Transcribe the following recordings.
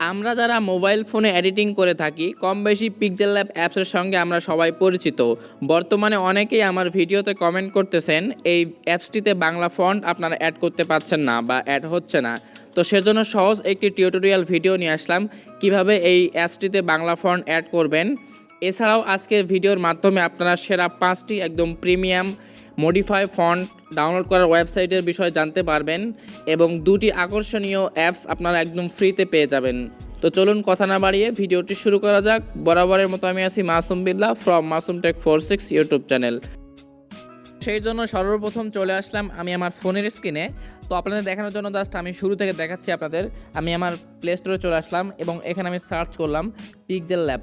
আমরা যারা মোবাইল ফোনে এডিটিং করে থাকি, কম বেশি পিকজেল ল্যাব অ্যাপসের সঙ্গে আমরা সবাই পরিচিত। বর্তমানে অনেকেই আমার ভিডিওতে কমেন্ট করতেছেন, এই অ্যাপসটিতে বাংলা ফন্ট আপনারা অ্যাড করতে পারছেন না বা অ্যাড হচ্ছে না। তো সেজন্য সহজ একটি টিউটোরিয়াল ভিডিও নিয়ে আসলাম, কীভাবে এই অ্যাপসটিতে বাংলা ফন্ট অ্যাড করবেন। এছাড়াও আজকের ভিডিওর মাধ্যমে আপনারা সেরা পাঁচটি একদম প্রিমিয়াম মডিফাই ফন্ট ডাউনলোড করার ওয়েবসাইটের বিষয়ে জানতে পারবেন এবং দুটি আকর্ষণীয় অ্যাপস আপনারা একদম ফ্রিতে পেয়ে যাবেন। তো চলুন কথা না বাড়িয়ে ভিডিওটি শুরু করা যাক। বরাবরের মতো আমি আছি Masum Billa from Masum tech four six YouTube channel সেই জন্য সর্বপ্রথম চলে আসলাম আমি আমার ফোনের স্ক্রিনে তো আপনাদের দেখানোর জন্য জাস্ট আমি শুরু থেকে দেখাচ্ছি আপনাদের। আমি আমার প্লে স্টোরে চলে আসলাম এবং এখানে আমি সার্চ করলাম পিকজেল ল্যাব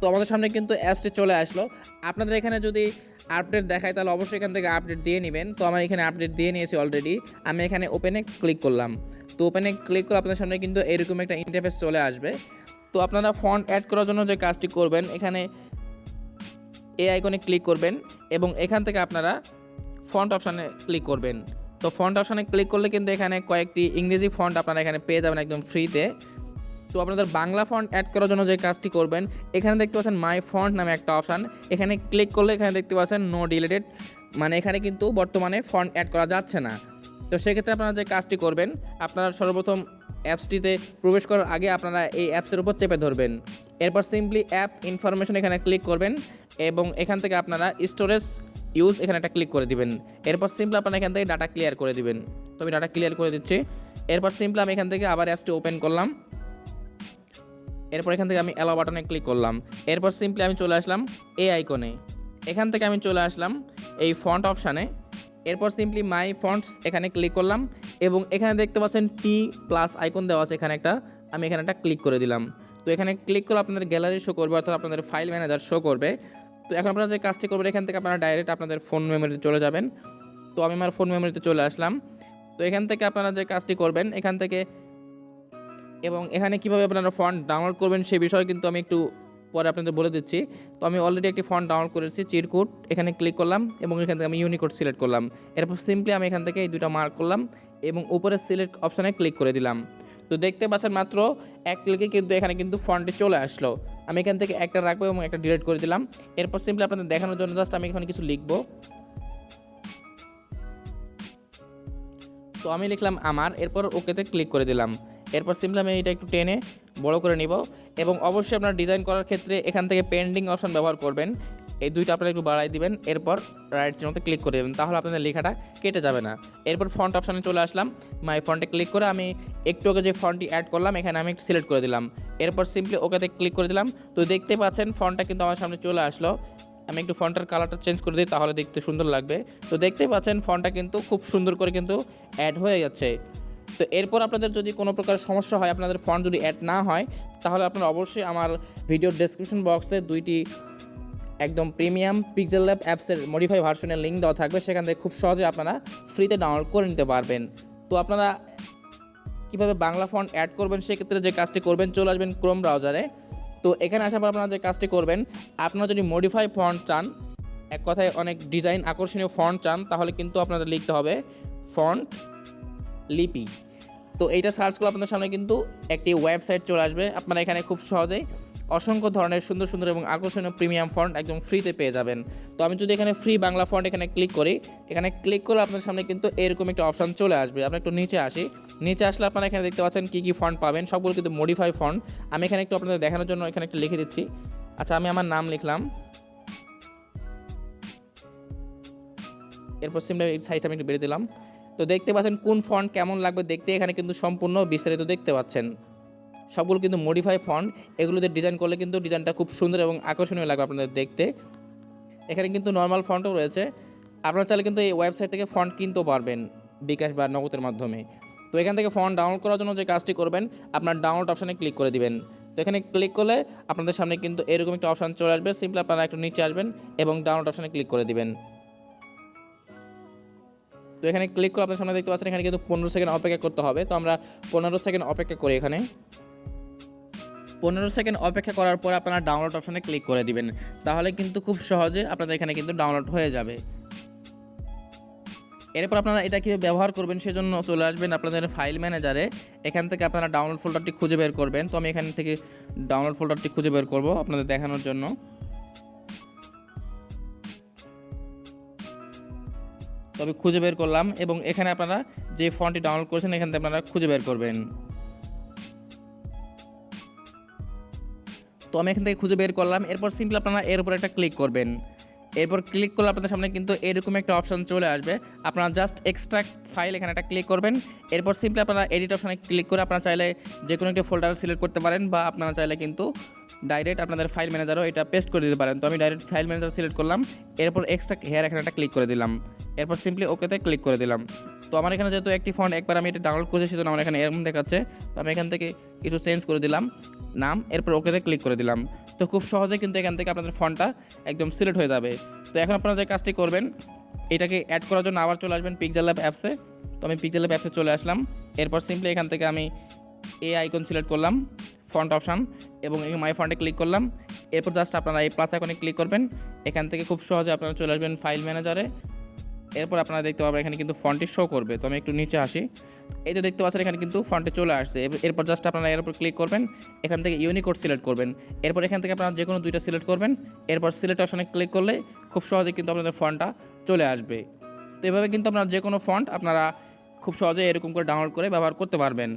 তো আমাদের সামনে কিন্তু অ্যাপসটি চলে আসলো। আপনাদের এখানে যদি আপডেট দেখায়, তাহলে অবশ্যই এখান থেকে আপডেট দিয়ে নেবেন। তো আমার এখানে আপডেট দিয়ে নিয়েছি অলরেডি আমি এখানে ওপেনে ক্লিক করলাম। তো ওপেনে ক্লিক করে আপনার সামনে কিন্তু এরকম একটা ইন্টারফেস চলে আসবে। তো আপনারা ফন্ট অ্যাড করার জন্য যে কাজটি করবেন, এখানে এই আইকনে ক্লিক করবেন এবং এখান থেকে আপনারা ফন্ট অপশানে ক্লিক করবেন। তো ফন্ট অপশানে ক্লিক করলে কিন্তু এখানে কয়েকটি ইংরেজি ফন্ট আপনারা এখানে পেয়ে যাবেন একদম ফ্রিতে তো আপনাদের বাংলা ফন্ট অ্যাড করার জন্য যে কাজটি করবেন, এখানে দেখতে পাচ্ছেন মাই ফন্ট নামে একটা অপশান এখানে ক্লিক করলে এখানে দেখতে পাচ্ছেন নো ডিলেটেড মানে এখানে কিন্তু বর্তমানে ফন্ট অ্যাড করা যাচ্ছে না। তো সেক্ষেত্রে আপনারা যে কাজটি করবেন, আপনারা সর্বপ্রথম অ্যাপসটিতে প্রবেশ করার আগে আপনারা এই অ্যাপসের উপর চেপে ধরবেন। এরপর সিম্পলি অ্যাপ ইনফরমেশন এখানে ক্লিক করবেন এবং এখান থেকে আপনারা স্টোরেজ ইউজ এখানে একটা ক্লিক করে দিবেন। এরপর সিম্পলি আপনারা এখান থেকে ডাটা ক্লিয়ার করে দিবেন। তো আমি ডাটা ক্লিয়ার করে দিচ্ছি। এরপর সিম্পলি আমি এখান থেকে আবার অ্যাপসটি ওপেন করলাম। এরপর এখান থেকে আমি অ্যালো বাটনে ক্লিক করলাম। এরপর সিম্পলি আমি চলে আসলাম এই আইকনে এখান থেকে আমি চলে আসলাম এই ফন্ট অপশানে এরপর সিম্পলি মাই ফন্টস এখানে ক্লিক করলাম এবং এখানে দেখতে পাচ্ছেন টি প্লাস আইকন দেওয়া আছে এখানে একটা। আমি এখানে একটা ক্লিক করে দিলাম। তো এখানে ক্লিক করে আপনাদের গ্যালারি শো করবে অর্থাৎ আপনাদের ফাইল ম্যানেজার শো করবে। তো এখন আপনারা যে কাজটি করবেন, এখান থেকে আপনারা ডাইরেক্ট আপনাদের ফোন মেমোরিতে চলে যাবেন। তো আমি আমার ফোন মেমোরিতে চলে আসলাম। তো এখান থেকে আপনারা যে কাজটি করবেন, এখান থেকে এবং এখানে কীভাবে আপনারা ফন্ট ডাউনলোড করবেন সে বিষয়ে কিন্তু আমি একটু পরে আপনাদের বলে দিচ্ছি। তো আমি অলরেডি একটি ফন্ট ডাউনলোড করেছি, চিরকুট, এখানে ক্লিক করলাম এবং এখান থেকে আমি ইউনিকোড সিলেক্ট করলাম। এরপর সিম্পলি আমি এখান থেকে এই দুটো মার্ক করলাম এবং উপরে সিলেক্ট অপশানে ক্লিক করে দিলাম। তো দেখতে পাচ্ছেন মাত্র এক ক্লিকে কিন্তু এখানে কিন্তু ফন্টটি চলে আসলো। আমি এখান থেকে একটা রাখব এবং একটা ডিলিট করে দিলাম। এরপর সিম্পলি আপনাদের দেখানোর জন্য জাস্ট আমি এখানে কিছু লিখব। তো আমি লিখলাম আমার, এরপর ওকেতে ক্লিক করে দিলাম। এরপর সিম্পলি আমি এটা একটু টেনে বড় করে নিব এবং অবশ্যই আপনার ডিজাইন করার ক্ষেত্রে এখান থেকে পেন্ডিং অপশন ব্যবহার করবেন। এই দুইটা আপনারা একটু বাড়াই দিবেন, এরপর রাইট চিহ্নতে ক্লিক করে দেবেন, তাহলে আপনাদের লেখাটা কেটে যাবে না। এরপর ফন্ট অপশানে চলে আসলাম মাই ফন্টে ক্লিক করে আমি একটু আগে যে ফন্টটি অ্যাড করলাম, এখানে আমি একটু সিলেক্ট করে দিলাম। এরপর সিম্পলি ওকেতে ক্লিক করে দিলাম, তো দেখতে পাচ্ছেন ফন্টটা কিন্তু আমার সামনে চলে আসলো। আমি একটু ফন্টের কালারটা চেঞ্জ করে দিই, তাহলে দেখতে সুন্দর লাগবে। তো দেখতে পাচ্ছেন ফন্টটা কিন্তু খুব সুন্দর করে কিন্তু অ্যাড হয়ে যাচ্ছে। তো এরপর আপনাদের যদি কোনো প্রকার সমস্যা হয়, আপনাদের ফন্ট যদি অ্যাড না হয়, তাহলে আপনারা অবশ্যই আমার ভিডিওর ডেসক্রিপশন বক্সে দুইটি একদম প্রিমিয়াম পিক্সেল ল্যাব অ্যাপসের মডিফাই ভার্সনের লিঙ্ক দেওয়া থাকবে। সেখান থেকে খুব সহজে আপনারা ফ্রিতে ডাউনলোড করে নিতে পারবেন। তো আপনারা কীভাবে বাংলা ফন্ট অ্যাড করবেন, সেক্ষেত্রে যে কাজটি করবেন, চলে আসবেন ক্রোম ব্রাউজারে তো এখানে আসার পর আপনারা যে কাজটি করবেন, আপনারা যদি মডিফাই ফন্ট চান, এক কথায় অনেক ডিজাইন আকর্ষণীয় ফন্ট চান, তাহলে কিন্তু আপনাদের লিখতে হবে ফন্ট লিপি। তো এইটা সার্চ করলে আপনাদের সামনে কিন্তু একটি ওয়েবসাইট চলে আসবে। আপনারা এখানে খুব সহজেই অসংখ্য ধরনের সুন্দর সুন্দর এবং আকর্ষণীয় প্রিমিয়াম ফন্ট একদম ফ্রিতে পেয়ে যাবেন। তো আমি যদি এখানে ফ্রি বাংলা ফন্ট এখানে ক্লিক করি, এখানে ক্লিক করলে আপনার সামনে কিন্তু এরকম একটা অপশান চলে আসবে। আমরা একটু নিচে আসি। নিচে আসলে আপনারা এখানে দেখতে পাচ্ছেন কী কী ফন্ট পাবেন। সবগুলো কিন্তু মডিফাই ফন্ট আমি এখানে একটু আপনাদের দেখানোর জন্য এখানে একটু লিখে দিচ্ছি। আচ্ছা আমি আমার নাম লিখলাম। এরপর সিমটা সাইজটা আমি একটু বেড়ে দিলাম। তো দেখতে পাচ্ছেন কোন ফন্ট কেমন লাগবে দেখতে এখানে কিন্তু সম্পূর্ণ বিস্তারিত দেখতে পাচ্ছেন। সবগুলো কিন্তু মডিফাই ফন্ট এগুলোতে ডিজাইন করলে কিন্তু ডিজাইনটা খুব সুন্দর এবং আকর্ষণীয় লাগবে আপনাদের দেখতে। এখানে কিন্তু নর্মাল ফন্টও রয়েছে। আপনারা চাইলে কিন্তু এই ওয়েবসাইট থেকে ফন্ট কিনতেও পারবেন বিকাশ বা নগদের মাধ্যমে। তো এখান থেকে ফন্ট ডাউনলোড করার জন্য যে কাজটি করবেন, আপনার ডাউনলোড অপশানে ক্লিক করে দিবেন। তো এখানে ক্লিক করলে আপনাদের সামনে কিন্তু এরকম একটা অপশান চলে আসবে। সিম্পলি আপনারা একটু নিচে আসবেন এবং ডাউনলোড অপশানে ক্লিক করে দিবেন। তো এখানে ক্লিক করে আপনার সামনে দেখতে পাচ্ছেন, এখানে কিন্তু পনেরো সেকেন্ড অপেক্ষা করতে হবে। তো আমরা পনেরো সেকেন্ড অপেক্ষা করি এখানে। পনেরো সেকেন্ড অপেক্ষা করার পর আপনারা ডাউনলোড অপশনে ক্লিক করে দিবেন। তাহলে কিন্তু খুব সহজে আপনাদের এখানে কিন্তু ডাউনলোড হয়ে যাবে। এরপর আপনারা এটা কীভাবে ব্যবহার করবেন সেজন্য চলে আসবেন আপনাদের ফাইল ম্যানেজারে এখান থেকে আপনারা ডাউনলোড ফোল্ডারটি খুঁজে বের করবেন। তো আমি এখান থেকে ডাউনলোড ফোল্ডারটি খুঁজে বের করব আপনাদের দেখানোর জন্য। তো আমি খুঁজে বের করলাম এবং এখানে আপনারা যে ফন্টটি ডাউনলোড করেছেন, এখান থেকে আপনারা খুঁজে বের করবেন। তো আমি এখান থেকে খুঁজে বের করলাম, এরপর সিম্পলি আপনারা এর উপর একটা ক্লিক করবেন। এরপর ক্লিক করলে আপনাদের সামনে কিন্তু এরকম একটা অপশন চলে আসবে। আপনারা জাস্ট এক্সট্রাক্ট ফাইল এখানে একটা ক্লিক করবেন। এরপর সিম্পলি আপনারা এডিট অপশানে ক্লিক করে আপনারা চাইলে যে কোনো একটা ফোল্ডার সিলেক্ট করতে পারেন বা আপনারা চাইলে কিন্তু ডাইরেক্ট আপনাদের ফাইল ম্যানেজারও এটা পেস্ট করে দিতে পারেন। তো আমি ডাইরেক্ট ফাইল ম্যানেজার সিলেক্ট করলাম। এরপর এক্সট্রা হেয়ার এখানে একটা ক্লিক করে দিলাম। এরপর সিম্পলি ওকেতে ক্লিক করে দিলাম। তো আমার এখানে যেহেতু একটি ফন্ট একবার আমি এটা ডাউনলোড করেছি, সেজন্য আমার এখানে এরকম দেখাচ্ছে। তো আমি এখান থেকে কিছু চেঞ্জ করে দিলাম। নাম, এরপর ওকেতে ক্লিক করে দিলাম। তো খুব সহজে কিন্তু এখান থেকে আপনাদের ফন্টটা একদম সিলেক্ট হয়ে যাবে। তো এখন আপনারা যে কাজটি করবেন, এটাকে অ্যাড করার জন্য আবার চলে আসবেন পিকজার ল্যাব অ্যাপসে তো আমি পিকজার ল্যাব অ্যাপসে চলে আসলাম। এরপর সিম্পলি এখান থেকে আমি এ আইকন সিলেক্ট করলাম ফন্ট অপশান এবং এই মাই ফন্টে ক্লিক করলাম। এরপর জাস্ট আপনারা এই প্লাস আইকনে ক্লিক করবেন। এখান থেকে খুব সহজে আপনারা চলে আসবেন ফাইল ম্যানেজারে এরপর আপনারা দেখতে পাবেন এখানে কিন্তু ফন্টটি শো করবে। তো আমি একটু নিচে আসি। এই তো দেখতে পাচ্ছেন, এখানে কিন্তু ফন্টে চলে আসছে। এরপর জাস্ট আপনারা এর উপর ক্লিক করবেন। এখান থেকে ইউনিকোড সিলেক্ট করবেন। এরপর এখান থেকে আপনারা যে কোনো দুইটা সিলেক্ট করবেন। এরপর সিলেক্ট অপশনে ক্লিক করলে খুব সহজে কিন্তু আপনাদের ফন্টটা চলে আসবে। তো এভাবে কিন্তু আপনারা যে কোনো ফন্ট আপনারা খুব সহজে এরকম করে ডাউনলোড করে ব্যবহার করতে পারবেন।